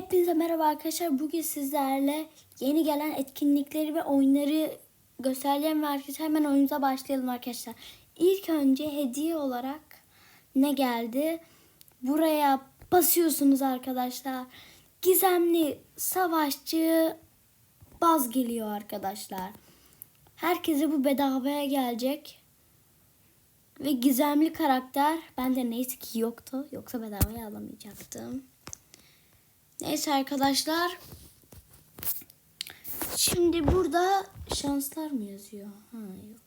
Hepinize merhaba arkadaşlar. Bugün sizlerle yeni gelen etkinlikleri ve oyunları göstereceğim ve arkadaşlar hemen oyunumuza başlayalım arkadaşlar. İlk önce hediye olarak ne geldi? Buraya basıyorsunuz arkadaşlar. Gizemli savaşçı baz geliyor arkadaşlar. Herkese bu bedavaya gelecek. Ve gizemli karakter bende neyse ki yoktu. Yoksa bedavaya alamayacaktım. Neyse arkadaşlar. Şimdi burada şanslar mı yazıyor? Ha yok.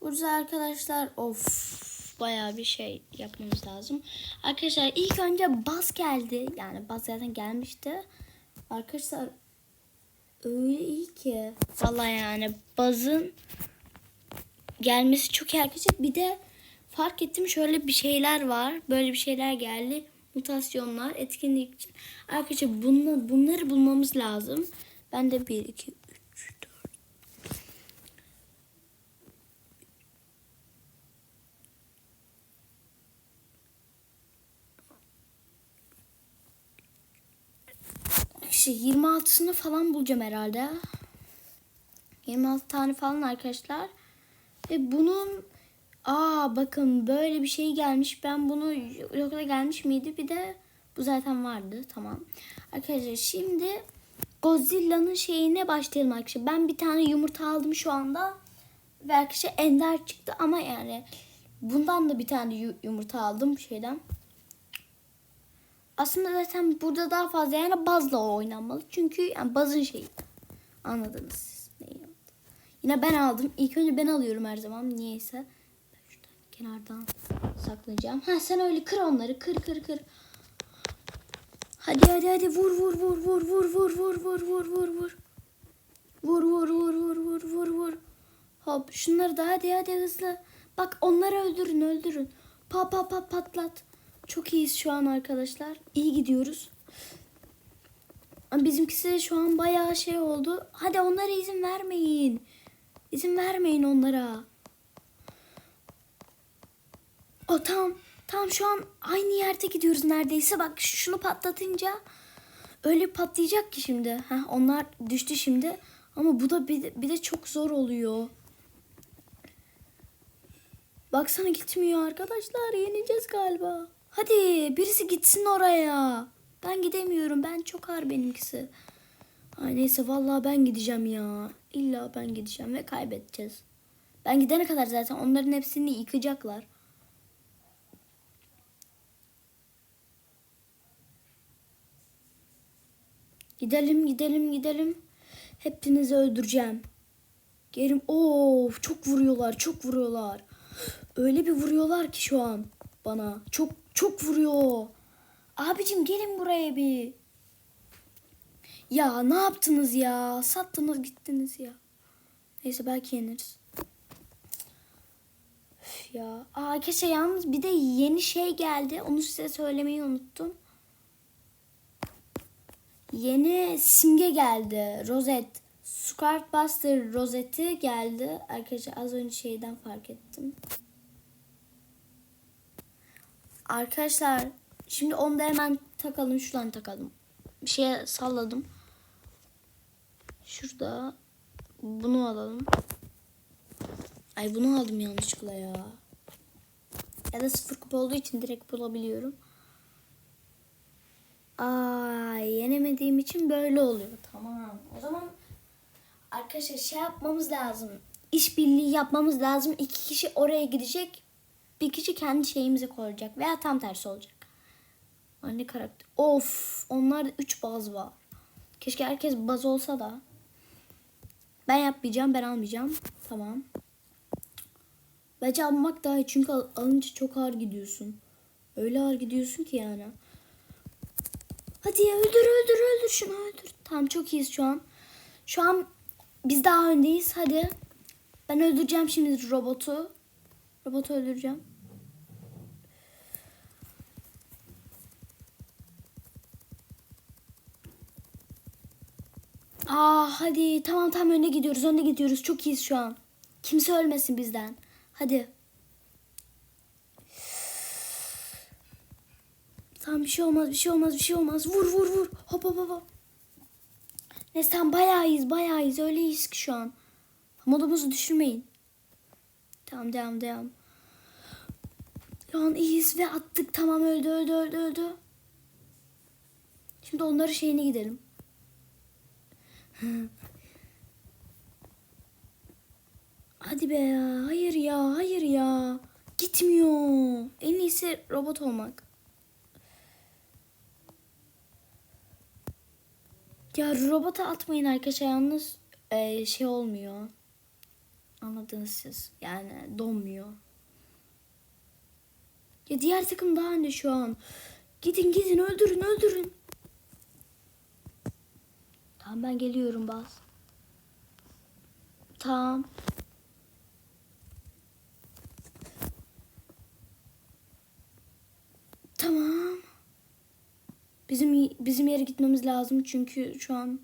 Burada arkadaşlar of bayağı bir şey yapmamız lazım. Arkadaşlar ilk önce baz geldi. Yani baz zaten gelmişti. Arkadaşlar öyle iyi ki. Vallahi yani bazın gelmesi çok iyi arkadaşlar. Bir de fark ettim şöyle bir şeyler var. Böyle bir şeyler geldi. Mutasyonlar, etkinlik. Arkadaşlar bunla, bunları bulmamız lazım. Ben de 1, 2, 3, 4. İşte 26'sını falan bulacağım herhalde. 26 tane falan arkadaşlar. Ve bunun aa bakın böyle bir şey gelmiş. Ben bunu yoksa gelmiş miydi? Bir de bu zaten vardı. Tamam. Arkadaşlar şimdi Godzilla'nın şeyine başlayalım arkadaşlar. Ben bir tane yumurta aldım şu anda. Ve arkadaşlar ender çıktı ama yani bundan da bir tane yu- yumurta aldım şeyden. Aslında zaten burada daha fazla yani bazla oynanmalı. Çünkü yani bazın şeyi. Anladınız siz. Yine ben aldım. İlk önce ben alıyorum her zaman. Niyeyse. Kenardan saklayacağım. Ha sen öyle kır onları. Kır kır kır. Hadi hadi hadi vur vur vur vur vur vur vur vur vur vur vur. Vur vur vur vur vur vur vur. Hop şunları da hadi hadi hızlı. Bak onları öldürün öldürün. Pa pa pa patlat. Çok iyiyiz şu an arkadaşlar. İyi gidiyoruz. Bizimkisi şu an bayağı şey oldu. Hadi onlara izin vermeyin. İzin vermeyin onlara. O tam tam şu an aynı yerde gidiyoruz neredeyse. Bak şunu patlatınca öyle patlayacak ki şimdi. Heh, onlar düştü şimdi. Ama bu da bir de, bir de çok zor oluyor. Baksana gitmiyor arkadaşlar. Yeneceğiz galiba. Hadi birisi gitsin oraya. Ben gidemiyorum. Ben çok ağır benimkisi. Ay neyse vallahi ben gideceğim ya. İlla ben gideceğim ve kaybedeceğiz. Ben gidene kadar zaten onların hepsini yıkacaklar. Gidelim gidelim gidelim. Hepinizi öldüreceğim. Gerim. Of çok vuruyorlar çok vuruyorlar. Öyle bir vuruyorlar ki şu an bana. Çok çok vuruyor. Abicim gelin buraya bir. Ya ne yaptınız ya? Sattınız gittiniz ya. Neyse belki yeniriz. Üf ya. Aa keşke yalnız bir de yeni şey geldi. Onu size söylemeyi unuttum. Yeni simge geldi. Rozet. Scarlet Buster rozeti geldi. Arkadaşlar az önce şeyden fark ettim. Arkadaşlar şimdi onu da hemen takalım. Şuradan takalım. Bir şeye salladım. Şurada bunu alalım. Ay bunu aldım yanlışlıkla ya. Ya da sıfır kupa olduğu için direkt bulabiliyorum. Aa yenemediğim için böyle oluyor. Tamam. O zaman arkadaşlar şey yapmamız lazım. İşbirliği yapmamız lazım. İki kişi oraya gidecek. Bir kişi kendi şeyimize koyacak. Veya tam tersi olacak. Anne karakter. Of onlar 3 baz var. Keşke herkes baz olsa da. Ben yapmayacağım. Ben almayacağım. Tamam. Bence almak daha iyi. Çünkü al- alınca çok ağır gidiyorsun. Öyle ağır gidiyorsun ki yani. Hadi ya, öldür öldür öldür şunu öldür. Tamam çok iyiyiz şu an. Şu an biz daha öndeyiz. Hadi. Ben öldüreceğim şimdi robotu. Robotu öldüreceğim. Aa hadi tamam tamam önde gidiyoruz önde gidiyoruz çok iyiyiz şu an. Kimse ölmesin bizden. Hadi. Bir şey olmaz bir şey olmaz bir şey olmaz. Vur vur vur. Hop hop hop. Ne sen bayağı iyiyiz bayağı iyiyiz. Öyle iyiyiz ki şu an. Modumuzu düşürmeyin. Tamam devam devam. Şu an iyiyiz ve attık. Tamam öldü öldü öldü öldü. Şimdi onların şeyine gidelim. Hadi be ya. Hayır ya. Hayır ya. Gitmiyor. En iyisi robot olmak. Ya robota atmayın arkadaşlar. Yalnız e, şey olmuyor. Anladınız siz. Yani donmuyor. Ya diğer takım daha önde şu an. Gidin gidin öldürün öldürün. Tamam ben geliyorum bas. Tamam. Tamam. Bizim bizim yere gitmemiz lazım çünkü şu an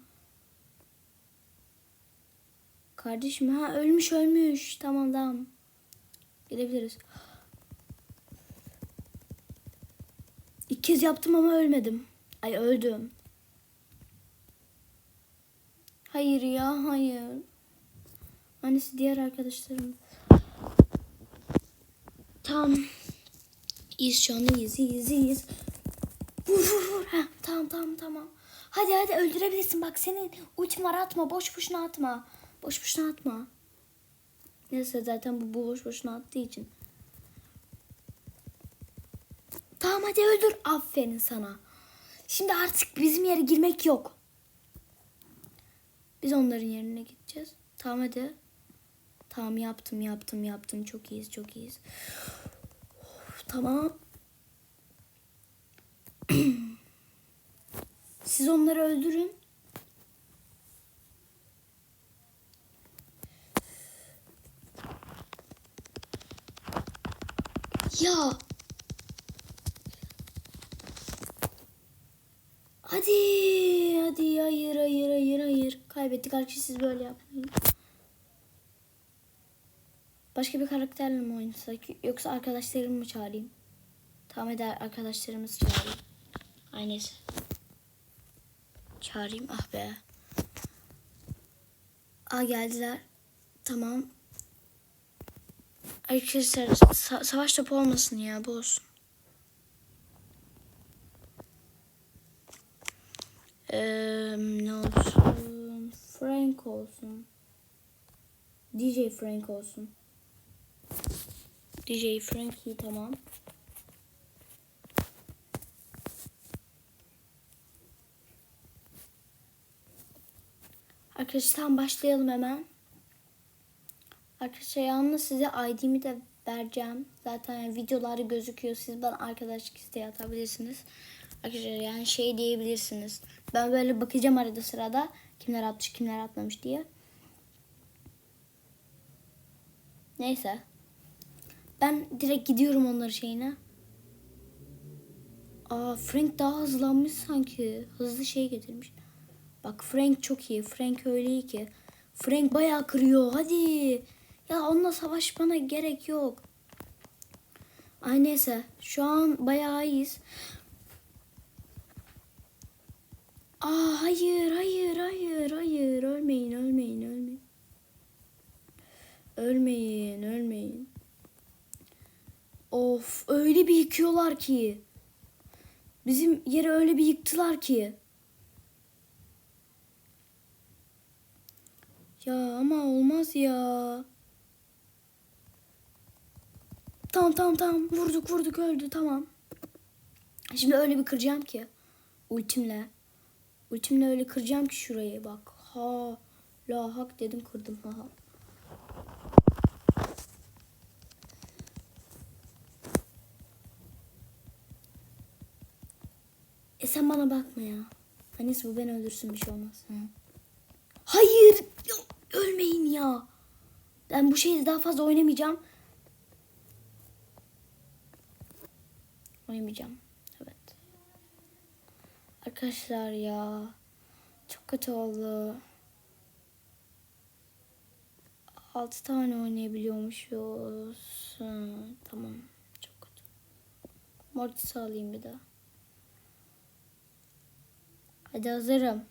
Kardeşim ha ölmüş ölmüş. Tamam tamam. Gidebiliriz. İlk kez yaptım ama ölmedim. Ay öldüm. Hayır ya hayır. Annesi diğer arkadaşlarım. Tamam. İyiyiz şu an iyiyiz iyiyiz iyiyiz. Vur vur vur. Ha, tamam tamam tamam. Hadi hadi öldürebilirsin. Bak senin ultim var atma. Boş boşuna atma. Boş boşuna atma. Neyse zaten bu, boş boşuna attığı için. Tamam hadi öldür. Aferin sana. Şimdi artık bizim yere girmek yok. Biz onların yerine gideceğiz. Tamam hadi. Tamam yaptım yaptım yaptım. Çok iyiyiz çok iyiyiz. Of, tamam. Siz onları öldürün. Ya. Hadi. Hadi hayır hayır hayır hayır. Kaybettik arkadaşlar siz böyle yapmayın. Başka bir karakterle mi oynasak yoksa arkadaşlarımı mı çağırayım? Tamam eder arkadaşlarımızı çağırayım. Ay. Çağırayım ah be. Aa geldiler. Tamam. Arkadaşlar sa- savaş topu olmasın ya bu olsun. Ee, ne olsun? Frank olsun. DJ Frank olsun. DJ Frankie tamam. Arkadaşlar başlayalım hemen. Arkadaşlar yalnız size ID'mi de vereceğim. Zaten yani videolarda gözüküyor. Siz bana arkadaşlık isteği atabilirsiniz. Arkadaşlar yani şey diyebilirsiniz. Ben böyle bakacağım arada sırada. Kimler atmış kimler atmamış diye. Neyse. Ben direkt gidiyorum onların şeyine. Aa Frank daha hızlanmış sanki. Hızlı şey getirmiş. Bak Frank çok iyi. Frank öyle iyi ki. Frank bayağı kırıyor. Hadi. Ya onunla savaşmana gerek yok. Ay neyse. Şu an bayağı iyiyiz. Aa hayır hayır hayır hayır. Ölmeyin ölmeyin ölmeyin. Ölmeyin ölmeyin. Of öyle bir yıkıyorlar ki. Bizim yeri öyle bir yıktılar ki. Ya ama olmaz ya. Tamam tamam tamam vurduk vurduk öldü tamam. Şimdi öyle bir kıracağım ki. Ultimle. Ultimle öyle kıracağım ki şurayı bak. Ha la hak dedim kırdım ha. E sen bana bakma ya. Annesi bu beni öldürsün bir şey olmaz. Hı. Hayır. Ölmeyin ya. Ben bu şeyi daha fazla oynamayacağım. Oynamayacağım. Evet. Arkadaşlar ya. Çok kötü oldu. 6 tane oynayabiliyormuşuz. Hı, tamam. Çok kötü. Mortis'i alayım bir daha. Hadi hazırım.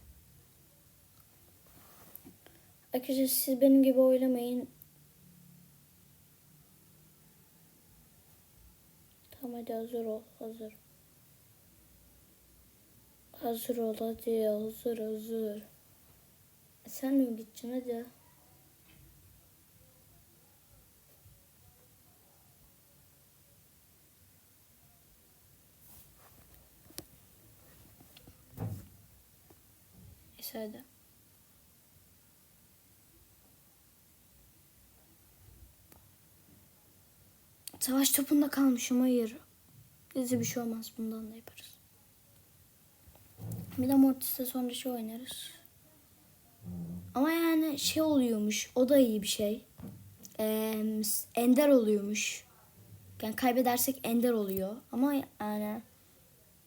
Arkadaşlar siz benim gibi oynamayın. Tamam hadi hazır ol. Hazır. Hazır ol hadi. Hazır hazır. Sen mi gideceksin hadi. Neyse hadi. Savaş topunda kalmışım hayır. Bize bir şey olmaz bundan da yaparız. Bir de Mortis'te sonra şey oynarız. Ama yani şey oluyormuş. O da iyi bir şey. Ee, ender oluyormuş. Yani kaybedersek ender oluyor. Ama yani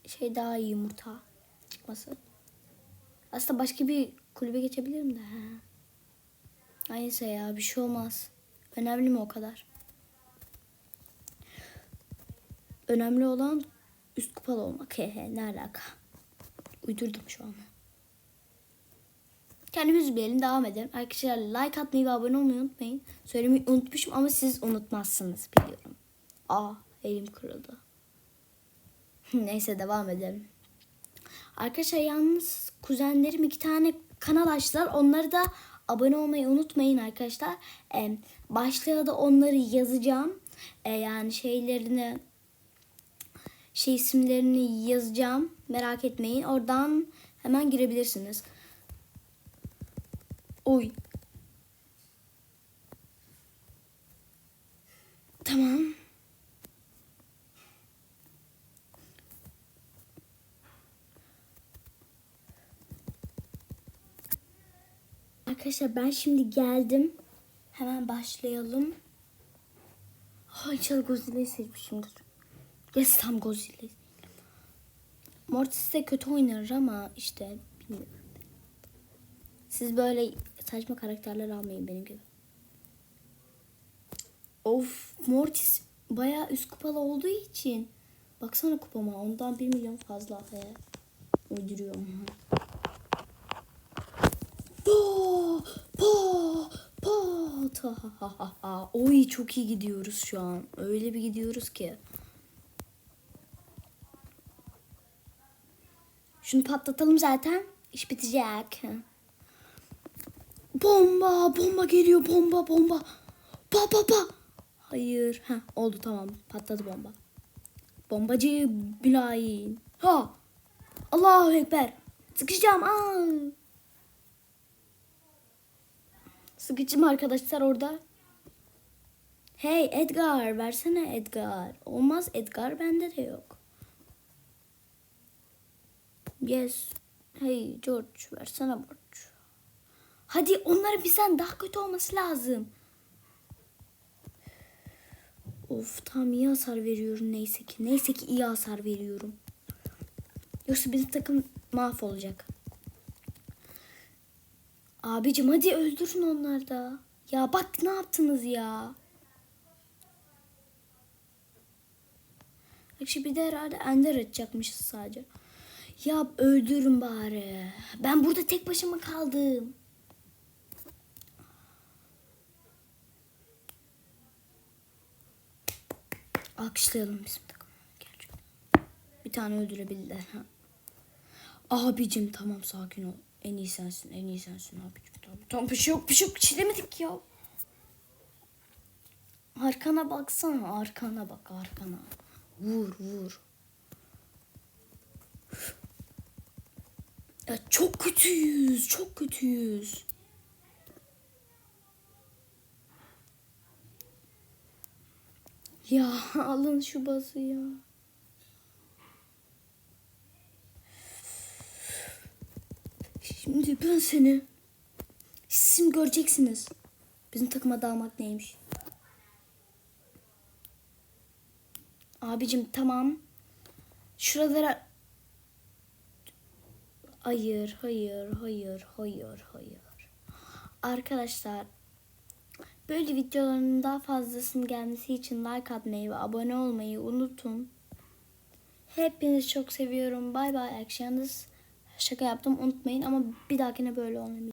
şey daha iyi yumurta çıkması. Aslında başka bir kulübe geçebilirim de. He. Neyse ya bir şey olmaz. Önemli mi o kadar? Önemli olan üst kupalı olmak. He he ne alaka? Uydurdum şu an. Kendimiz üzmeyelim devam edelim. Arkadaşlar like atmayı ve abone olmayı unutmayın. Söylemeyi unutmuşum ama siz unutmazsınız biliyorum. Aa elim kırıldı. Neyse devam edelim. Arkadaşlar yalnız kuzenlerim iki tane kanal açtılar. Onları da abone olmayı unutmayın arkadaşlar. Ee, başlığa da onları yazacağım. Ee, yani şeylerini şey isimlerini yazacağım. Merak etmeyin. Oradan hemen girebilirsiniz. Oy. Tamam. Arkadaşlar ben şimdi geldim. Hemen başlayalım. Ay inşallah Godzilla'yı seçmişimdir. Yes tam Godzilla. Mortis de kötü oynar ama işte bilmiyorum. Siz böyle saçma karakterler almayın benim gibi. Of Mortis bayağı üst kupalı olduğu için. Baksana kupama ondan 1 milyon fazla. He. Uyduruyorum. Po po po ta ha ha ha. Oy çok iyi gidiyoruz şu an. Öyle bir gidiyoruz ki. Şunu patlatalım zaten. İş bitecek. Bomba, bomba geliyor. Bomba, bomba. Pa pa pa. Hayır. Ha oldu tamam. Patladı bomba. Bombacı Bilayin. Ha. Allahu Ekber. Sıkışacağım. Aa. Sıkıştım arkadaşlar orada. Hey Edgar versene Edgar. Olmaz Edgar bende de yok. Yes. Hey George versene borç. Hadi onların bizden daha kötü olması lazım. Of tam iyi hasar veriyorum neyse ki. Neyse ki iyi hasar veriyorum. Yoksa bizim takım mahvolacak. Abicim hadi öldürün onları da. Ya bak ne yaptınız ya. Akşi bir de herhalde ender atacakmışız sadece. Ya öldürün bari. Ben burada tek başıma kaldım. Alkışlayalım bizim. Gerçekten. Bir tane öldürebildiler. Ha. Abicim tamam sakin ol. En iyi sensin, en iyi sensin abicim. Tamam, tamam bir şey yok, bir şey yok. Çilemedik ya. Arkana baksana, arkana bak, arkana. Vur, vur. Ya çok kötüyüz, çok kötüyüz. Ya alın şu bazı ya. Şimdi ben seni siz şimdi göreceksiniz. Bizim takıma dalmak neymiş. Abicim tamam. Şuralara Hayır, hayır, hayır, hayır, hayır. Arkadaşlar böyle videoların daha fazlasının gelmesi için like atmayı ve abone olmayı unutun. Hepinizi çok seviyorum. Bay bay. Akşamınız Şaka yaptım unutmayın ama bir dahakine böyle olmayacak.